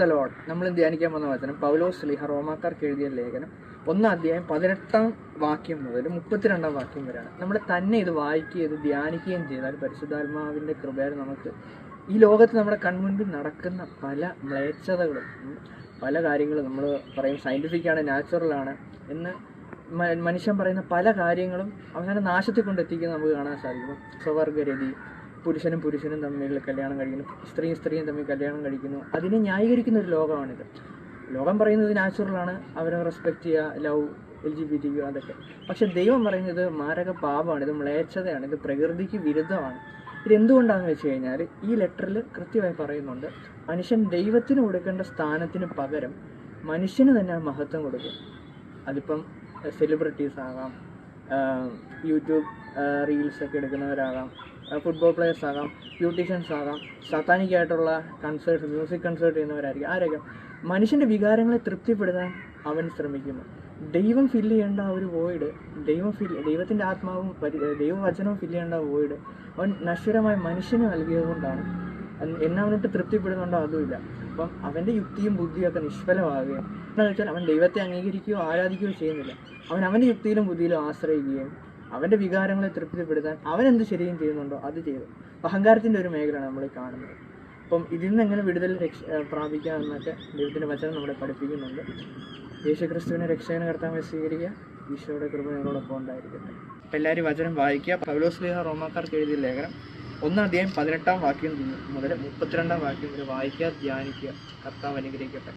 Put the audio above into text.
The load നമ്മൾ ധ്യാനിക്കാൻ വന്ന വചനം? പൗലോസ് ലിഹ റോമാക്കാർക്ക് എഴുതിയ ലേഖനം. ഒന്നാം അധ്യായം പതിനെട്ടാം വാക്യം മുതൽ മുപ്പത്തിരണ്ടാം വാക്യം വരെയാണ്. നമ്മൾ തന്നെ ഇത് വായിക്കുകയും ഇത് ധ്യാനിക്കുകയും ചെയ്താൽ പരിശുദ്ധാത്മാവിന്റെ കൃപയാൽ നമുക്ക് ഈ ലോകത്ത് നമ്മുടെ കൺമുൻപിൽ നടക്കുന്ന പല മ്ലേച്ഛതകളും പല കാര്യങ്ങളും നമ്മൾ പറയും. സയന്റിഫിക്കാണ് നാച്ചുറലാണ് എന്ന് മനുഷ്യൻ പറയുന്ന പല കാര്യങ്ങളും അവസാനം നാശത്തിൽ കൊണ്ടെത്തിക്കുന്നത് നമുക്ക് കാണാൻ സാധിക്കും. സ്വവർഗരതി പുരുഷനും പുരുഷനും തമ്മിൽ കല്യാണം കഴിക്കുന്നു. സ്ത്രീയും സ്ത്രീയും തമ്മിൽ കല്യാണം കഴിക്കുന്നു. അതിനെ ന്യായീകരിക്കുന്ന ഒരു ലോകമാണിത്. ലോകം പറയുന്നത് നാച്ചുറലാണ്. അവരെ റെസ്പെക്റ്റ് ചെയ്യുക love L G B T അതൊക്കെ. പക്ഷെ ദൈവം പറയുന്നത് മാരക പാപമാണ്. ഇത് മ്ലേച്ഛതയാണ്. ഇത് പ്രകൃതിക്ക് വിരുദ്ധമാണ്. ഇതെന്തുകൊണ്ടാണെന്ന് വെച്ച് കഴിഞ്ഞാൽ ഈ ലെറ്ററിൽ കൃത്യമായി പറയുന്നുണ്ട്. മനുഷ്യൻ ദൈവത്തിന് കൊടുക്കേണ്ട സ്ഥാനത്തിന് പകരം മനുഷ്യന് തന്നെ മഹത്വം കൊടുക്കും. അതിപ്പം സെലിബ്രിറ്റീസ് ആകാം യൂട്യൂബ് റീൽസ് ഒക്കെ എടുക്കുന്നവരാകാം. ഫുട്ബോൾ പ്ലെയേഴ്സ് ആകാം ബ്യൂട്ടീഷ്യൻസ് ആകാം സത്താനിക്കായിട്ടുള്ള കൺസേർട്ട് മ്യൂസിക് കൺസേർട്ട് ചെയ്യുന്നവരായിരിക്കും. ആരൊക്കെ മനുഷ്യന്റെ വികാരങ്ങളെ തൃപ്തിപ്പെടുത്താൻ അവൻ ശ്രമിക്കുന്നു. ദൈവം ഫില്ല് ചെയ്യേണ്ട ആ ഒരു വോയിഡ് ദൈവം ഫില്ല് ദൈവത്തിന്റെ ആത്മാവും ദൈവവചനവും ഫില്ല് ചെയ്യേണ്ട വോയിഡ് അവൻ നശ്വരമായ മനുഷ്യന് നൽകിയത് കൊണ്ടാണ് എന്നെ അവനിട്ട് തൃപ്തിപ്പെടുന്നുണ്ടോ അതുമില്ല. അപ്പം അവന്റെ യുക്തിയും ബുദ്ധിയും ഒക്കെ നിഷ്ഫലമാകുകയും. എന്താണെന്ന് വെച്ചാൽ അവൻ ദൈവത്തെ അംഗീകരിക്കുകയോ ആരാധിക്കുകയോ ചെയ്യുന്നില്ല. അവൻ അവന്റെ യുക്തിയിലും ബുദ്ധിയിലും ആശ്രയിക്കുകയും അവന്റെ വികാരങ്ങളെ തൃപ്തിപ്പെടുത്താൻ അവൻ എന്ത് ശരിയും ചെയ്യുന്നുണ്ടോ അത് ചെയ്തു. അഹങ്കാരത്തിന്റെ ഒരു മേഖലയാണ് നമ്മൾ കാണുന്നത്. അപ്പം ഇതിൽ നിന്ന് എങ്ങനെ വിടുതൽ രക്ഷ പ്രാപിക്കാമെന്നൊക്കെ ദൈവത്തിന്റെ വചനം നമ്മളെ പഠിപ്പിക്കുന്നുണ്ട്. യേശുക്രിസ്തുവിനെ രക്ഷകനെ കർത്താൻ സ്വീകരിക്കുക. ഈശോയുടെ കൃപ നിങ്ങളോടൊപ്പം ഉണ്ടായിരിക്കട്ടെ. അപ്പം എല്ലാവരും വചനം വായിക്കുക. പൗലോസ് ലീഹ റോമാക്കാർക്ക് എഴുതിയ ലേഖനം. ഒന്നാം അധ്യായം പതിനെട്ടാം വാക്യം മുതൽ മുപ്പത്തിരണ്ടാം വാക്യം വരെ വായിക്കുക ധ്യാനിക്കുക. കർത്താവ് അനുഗ്രഹിക്കട്ടെ.